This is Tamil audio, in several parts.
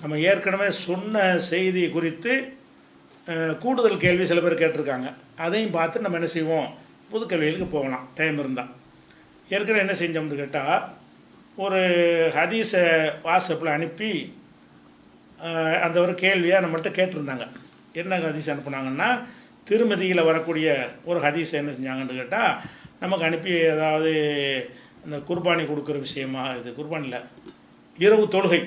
நம்ம ஏற்கனவே சொன்ன செய்தி குறித்து கூடுதல் கேள்வி சில பேர் கேட்டிருக்காங்க. அதையும் பார்த்து நம்ம என்ன செய்வோம்? புது கேள்விகளுக்கு போகலாம். டைம் இருந்தால் ஏற்கனவே என்ன செஞ்சோம்னு கேட்டால் ஒரு ஹதீஸை வாட்ஸ்அப்பில் அனுப்பி அந்த ஒரு கேள்வியாக நம்மள்கிட்ட கேட்டிருந்தாங்க. என்ன ஹதீஸ் அனுப்புனாங்கன்னா திருமதியில் வரக்கூடிய ஒரு ஹதீஸை என்ன செஞ்சாங்கன்னு கேட்டால் நமக்கு அனுப்பி அதாவது இந்த குர்பானி கொடுக்குற விஷயமா? இது குர்பானியில் இரவு தொழுகை.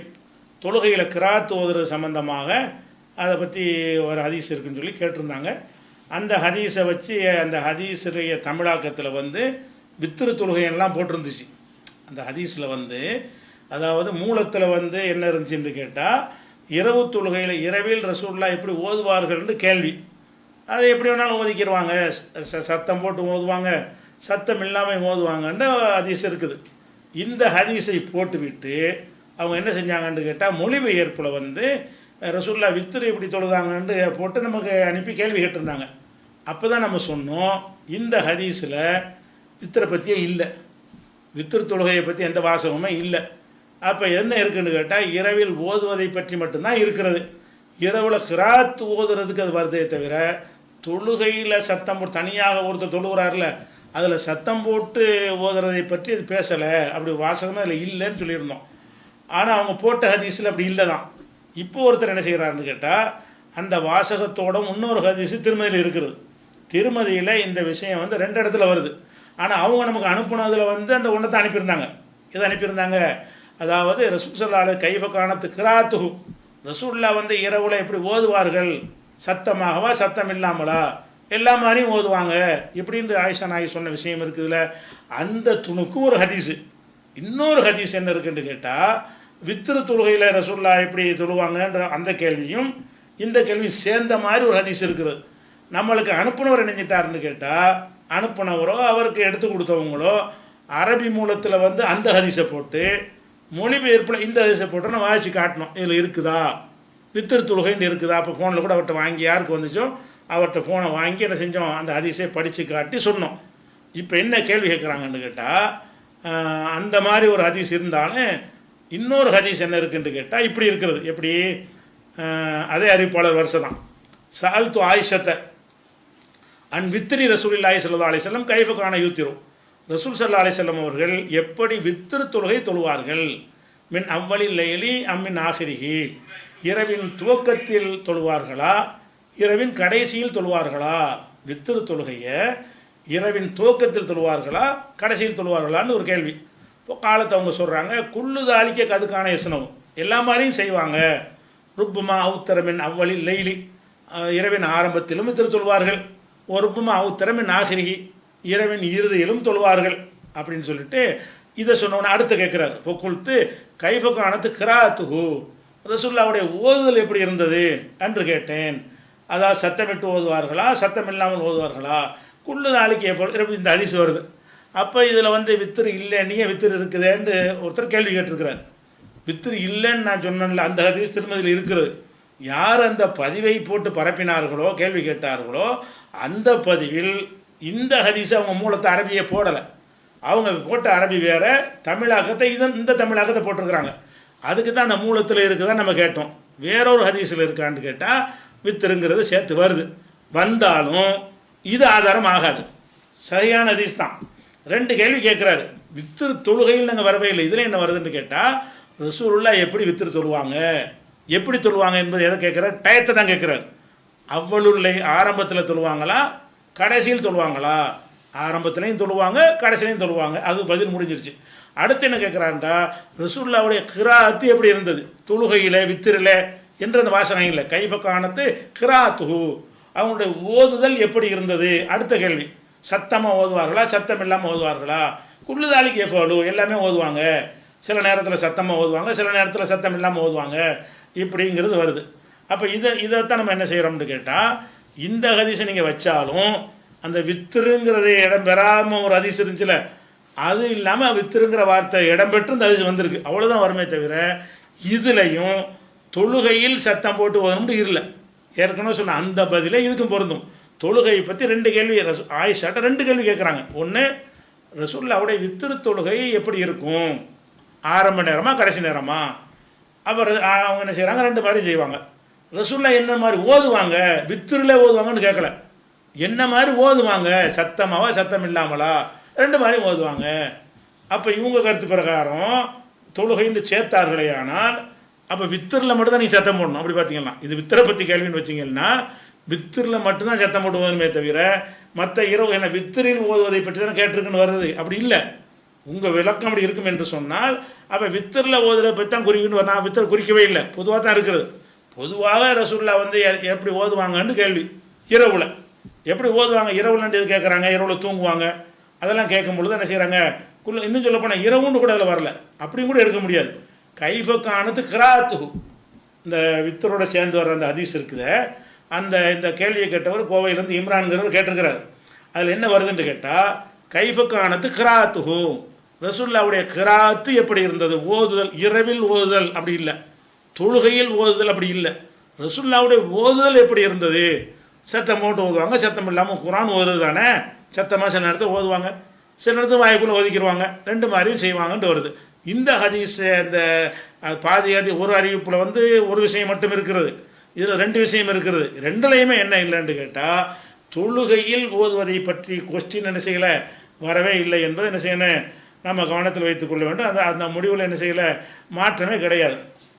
தொழுகையில் கிராத் ஓதுறது சம்மந்தமாக அதை பற்றி ஒரு ஹதீஸ் இருக்குன்னு சொல்லி கேட்டிருந்தாங்க. அந்த ஹதீஸை வச்சு அந்த ஹதீஸுடைய தமிழாக்கத்தில் வந்து வித்திரு தொழுகையெல்லாம் போட்டிருந்துச்சு. அந்த ஹதீஸில் வந்து அதாவது மூலத்தில் வந்து என்ன இருந்துச்சுன்னு கேட்டால் இரவு தொழுகையில் இரவில் ரசூல்லா எப்படி ஓதுவார்கள்னு கேள்வி. அதை எப்படி வேணாலும் ஓதிக்கிடுவாங்க ச- ச- சத்தம் போட்டு ஓதுவாங்க. சத்தம் இல்லாமல் ஓதுவாங்கன்னு ஹதீஸ் இருக்குது. இந்த ஹதீஸை போட்டுவிட்டு அவங்க என்ன செஞ்சாங்கன்னு கேட்டால் மொழிபெயர்ப்பில் வந்து ரசூல்லா வித்திரு எப்படி தொழுதாங்கன்னு போட்டு நமக்கு அனுப்பி கேள்வி கேட்டிருந்தாங்க. அப்போ தான் நம்ம சொன்னோம் இந்த ஹதீஸில் வித்திரை பற்றியே இல்லை. வித்திரு தொழுகையை பற்றி எந்த வாசகமே இல்லை. அப்போ என்ன இருக்குன்னு கேட்டால் இரவில் ஓதுவதை பற்றி மட்டும்தான் இருக்கிறது. இரவில் கிராத்து ஓதுறதுக்கு அது வருதே தவிர தொழுகையில் சத்தம் போட்டு தனியாக ஒருத்தர் தொழுகிறார்ல அதில் சத்தம் போட்டு ஓதுறதை பற்றி அது பேசலை. அப்படி வாசகமே அதில் இல்லைன்னு சொல்லியிருந்தோம். ஆனால் அவங்க போட்ட ஹதீஸில் அப்படி இல்லை தான் இப்போ ஒருத்தர் என்ன செய்கிறாருன்னு கேட்டால் அந்த வாசகத்தோட இன்னொரு ஹதீஸு திருமதியில் இருக்கிறது திருமதியில் இந்த விஷயம் வந்து ரெண்டு இடத்துல வருது. ஆனால் அவங்க நமக்கு அனுப்புனதில் வந்து அந்த ஒன்றத்தை அனுப்பியிருந்தாங்க. எது அனுப்பியிருந்தாங்க? அதாவது ரசூசல்லால கைவ கிராத்துகு ரசூல்லா வந்து இரவுல எப்படி ஓதுவார்கள். சத்தமாகவா? சத்தம் இல்லாமலா எல்லா மாதிரியும் ஓதுவாங்க. இப்படின்னு ஆயிஷா நாயகி சொன்ன விஷயம் இருக்குதுல்ல அந்த துணுக்கு ஒரு ஹதீஸு. இன்னொரு ஹதீஸ் என்ன இருக்குன்னு கேட்டால் வித்திரு தொழுகையில் ரசூல்லா எப்படி தொழுவாங்கன்ற அந்த கேள்வியும் இந்த கேள்வியும் சேர்ந்த மாதிரி ஒரு ஹதீஸ் இருக்குது. நம்மளுக்கு அனுப்புனவர் நினைஞ்சிட்டாருன்னு கேட்டால் அனுப்புனவரோ அவருக்கு எடுத்து கொடுத்தவங்களோ அரபி மூலத்தில் வந்து அந்த ஹதீஸை போட்டு மொழிபெயர்ப்பில் இந்த ஹதீஸை போட்டு நான் வாசித்து காட்டணும். இதில் இருக்குதா? வித்திரு தொழுகைன்னு இருக்குதா? அப்போ ஃபோனில் கூட அவர்கிட்ட வாங்கி யாருக்கு வந்துச்சோ அவர்கிட்ட ஃபோனை வாங்கி என்ன செஞ்சோம்? அந்த ஹதீஸை படித்து காட்டி சொன்னோம். இப்போ என்ன கேள்வி கேட்குறாங்கன்னு கேட்டால் அந்த மாதிரி ஒரு ஹதீஸ் இருந்தாலும் இன்னொரு ஹதீஸ் என்ன இருக்குன்னு கேட்டால் இப்படி இருக்கிறது. எப்படி? அதே அறிவிப்பாளர் வருஷம் தான் சால்து ஆயிஷத்தை அன் வித்திரி ரசூல் இல்லாஹி சல்லா வஸல்லம் கைஃப கான யூத்திரும். ரசூல் சல்லா அலைஹி அவர்கள் எப்படி வித்திரு தொழுகை தொழுவார்கள்? மின் அவ்வளில் லைலி அம்மின் ஆகிரிகி இரவின் துவக்கத்தில் தொழுவார்களா? இரவின் கடைசியில் தொழுவார்களா? வித்திரு தொழுகையை இரவின் துவக்கத்தில் தொழுவார்களா? கடைசியில் தொழுவார்களான்னு ஒரு கேள்வி. இப்போ காலத்தை அவங்க சொல்கிறாங்க குள்ளு தாளிக்க கதுக்கான எசனம். எல்லா மாதிரியும் செய்வாங்க. ருப்புமா அவுத்தரமின் அவ்வளி லெய்லி இரவின் ஆரம்பத்திலும் திரு தொழுவார்கள். ஒருப்புமா அவுத்தரமின் ஆகிரிகி. இரவின் இறுதியிலும் தொழுவார்கள் அப்படின்னு சொல்லிட்டு இதை சொன்னோன்னே அடுத்து கேட்குறாரு. பொக்குள்த்து கைஃபக்கானத்து கிராத்துகு ரசுல்லாவுடைய ஓதுதல் எப்படி இருந்தது என்று கேட்டேன். அதாவது சத்தமிட்டு ஓதுவார்களா சத்தம் இல்லாமல் ஓதுவார்களா? குள்ளு நாளைக்கு எப்போ இந்த ஹதீஸ் வருது. அப்போ இதில் வந்து வித்திரு இல்லைன்னு வித்திரு இருக்குதேன்னு ஒருத்தர் கேள்வி கேட்டிருக்கிறார். வித்திரு இல்லைன்னு நான் சொன்னேன்ல அந்த ஹதீஸ் திருமதியில் இருக்கிறது. யார் அந்த பதிவை போட்டு பரப்பினார்களோ கேள்வி கேட்டார்களோ அந்த பதிவில் இந்த ஹதீஸை அவங்க மூலத்தை அரபியை போடலை. அவங்க போட்ட அரபி வேற தமிழாக்கத்தை இதன் இந்த தமிழாக்கத்தை போட்டிருக்கிறாங்க. அதுக்கு தான் அந்த மூலத்தில் இருக்குதா நம்ம கேட்டோம். வேறொரு ஹதீஸில் இருக்கான்னு கேட்டால் வித்துருங்கிறது சேர்த்து வருது. வந்தாலும் இது ஆதாரம் ஆகாது. சரியான ஹதீஸ் தான். ரெண்டு கேள்வி கேட்குறாரு வித்திரு தொழுகையில் நாங்கள் வரவே இல்லை. இதில் என்ன வருதுன்னு கேட்டால் ரசூலுல்லா எப்படி வித்திரு தொழுவாங்க? எப்படி தொழுவாங்க என்பது எதை கேட்குறாரு டயத்தை தான் கேட்குறாரு அவ்வளுள்ளை ஆரம்பத்தில் தொழுவாங்களா? கடைசியில் தொழுவாங்களா? ஆரம்பத்துலேயும் தொழுவாங்க கடைசிலையும் தொழுவாங்க. அது பதில் முடிஞ்சிருச்சு. அடுத்து என்ன கேட்குறான்டா ரசூல்லாவுடைய கிராத்து எப்படி இருந்தது? தொழுகையில் வித்திரில் என்று அந்த வாசகம் இல்லை. கைஃப காணத்து கிராத்துஹு. அவங்களுடைய ஓதுதல் எப்படி இருந்தது? அடுத்த கேள்வி. சத்தமாக ஓதுவார்களா சத்தம் இல்லாமல் ஓதுவார்களா? குள்ளுதாளிக்கு எஃபாலு எல்லாமே ஓதுவாங்க. சில நேரத்தில் சத்தமாக ஓதுவாங்க சில நேரத்தில் சத்தம் இல்லாமல் ஓதுவாங்க. இப்படிங்கிறது வருது. அப்போ இதை இதைத்தான் நம்ம என்ன செய்கிறோம்னு கேட்டால் இந்த ஹதிசை நீங்கள் வச்சாலும் அந்த வித்துருங்கிறது இடம் பெறாமல் ஒரு ஹதிசு இருந்துச்சுல அது இல்லாமல் வித்துருங்கிற வார்த்தை இடம் பெற்று இந்த ஹதிசு வந்திருக்கு. அவ்வளோதான் வருமே தவிர இதுலையும் தொழுகையில் சத்தம் போட்டு ஓதணும்னு இல்லை. ஏற்கனவே சொன்ன அந்த பதிலே இதுக்கும் பொருந்தும். தொழுகையை பற்றி ரெண்டு கேள்வி ரசு ஆயிஷாட்ட ரெண்டு கேள்வி கேட்குறாங்க ஒன்று ரசூல்லாவுடைய வித்திரு தொழுகை எப்படி இருக்கும்? ஆரம்ப நேரமாக கடைசி நேரமா? அப்புறம் அவங்க என்ன செய்கிறாங்க ரெண்டு மாதிரி செய்வாங்க. ரசூல்லா என்ன மாதிரி ஓதுவாங்க? வித்திரில் ஓதுவாங்கன்னு கேட்கல என்ன மாதிரி ஓதுவாங்க? சத்தமாவா சத்தம் இல்லாமலா ரெண்டு மாதிரி ஓதுவாங்க. அப்போ இவங்க கருத்து பிரகாரம் தொழுகைன்னு சேர்த்தார்களே ஆனால் அப்போ வித்திரில் மட்டும்தான் நீங்கள் சத்தம் போடணும். அப்படி பார்த்தீங்கன்னா இது வித்திரை பற்றி கேள்வின்னு வச்சிங்கன்னா வித்திரில் மட்டும்தான் சத்தம் போட்டு தவிர மற்ற இரவு என்ன வித்திரில் ஓதுவதை பற்றி தான் கேட்டிருக்குன்னு வருது. அப்படி இல்லை. உங்கள் விளக்கம் அப்படி இருக்கும் என்று சொன்னால் அப்போ வித்திரில் ஓதுறதை பற்றி தான் குறிக்கணும். நான் வித்திர குறிக்கவே இல்லை. பொதுவாக தான் இருக்கிறது பொதுவாக ரசூல்லா வந்து எ- எப்படி ஓதுவாங்கன்னு கேள்வி. இரவில். எப்படி ஓதுவாங்க? இரவுலன்ட்டு கேட்குறாங்க இரவில் தூங்குவாங்க? அதெல்லாம் கேட்கும் பொழுது என்ன செய்கிறாங்க குள்ள இன்னும் சொல்ல போனால் இரவுன்னு கூட அதில் வரல. அப்படியும் கூட எடுக்க முடியாது. கைஃபக்கானது கிராத்து இந்த வித்தரோட சேர்ந்து வர்ற அந்த ஹதீஸ் இருக்குதே அந்த இந்த கேள்வியை கேட்டவர் கோவையிலேருந்து இம்ரான்கிறவர் கேட்டிருக்கிறார். அதில் என்ன வருதுன்னு கேட்டால் கைஃபுக்கானது கிராத்துஹு. ரசுல்லாவுடைய கிராத்து எப்படி இருந்தது? ஓதுதல் இரவில் ஓதுதல் அப்படி இல்லை. தொழுகையில் ஓதுதல் அப்படி இல்லை. ரசுல்லாவுடைய ஓதுதல் எப்படி இருந்தது? சத்தம் போட்டு ஓதுவாங்க சத்தம் இல்லாமல் குரான் ஓதுது தானே? சத்தமாக சில நேரத்தில் ஓதுவாங்க. சில நேரத்தில் வாய்க்குள்ளே ஒதுக்கிடுவாங்க. ரெண்டு மாதிரியும் செய்வாங்கன்ட்டு வருது. இந்த ஹதீஸ் இந்த பாதி ஹதி ஒரு அறிவிப்பில் வந்து ஒரு விஷயம் மட்டும் இருக்கிறது. இதில் ரெண்டு விஷயம் இருக்கிறது ரெண்டுலையுமே என்ன இல்லைன்னு கேட்டால் தொழுகையில் ஓதுவதை பற்றி கொஸ்டின் என்ன செய்யலை? வரவே இல்லை என்பதை என்ன செய்யணும்? நம்ம கவனத்தில் வைத்துக்கொள்ள வேண்டும். அந்த அந்த முடிவில் என்ன செய்யலை? மாற்றமே கிடையாது.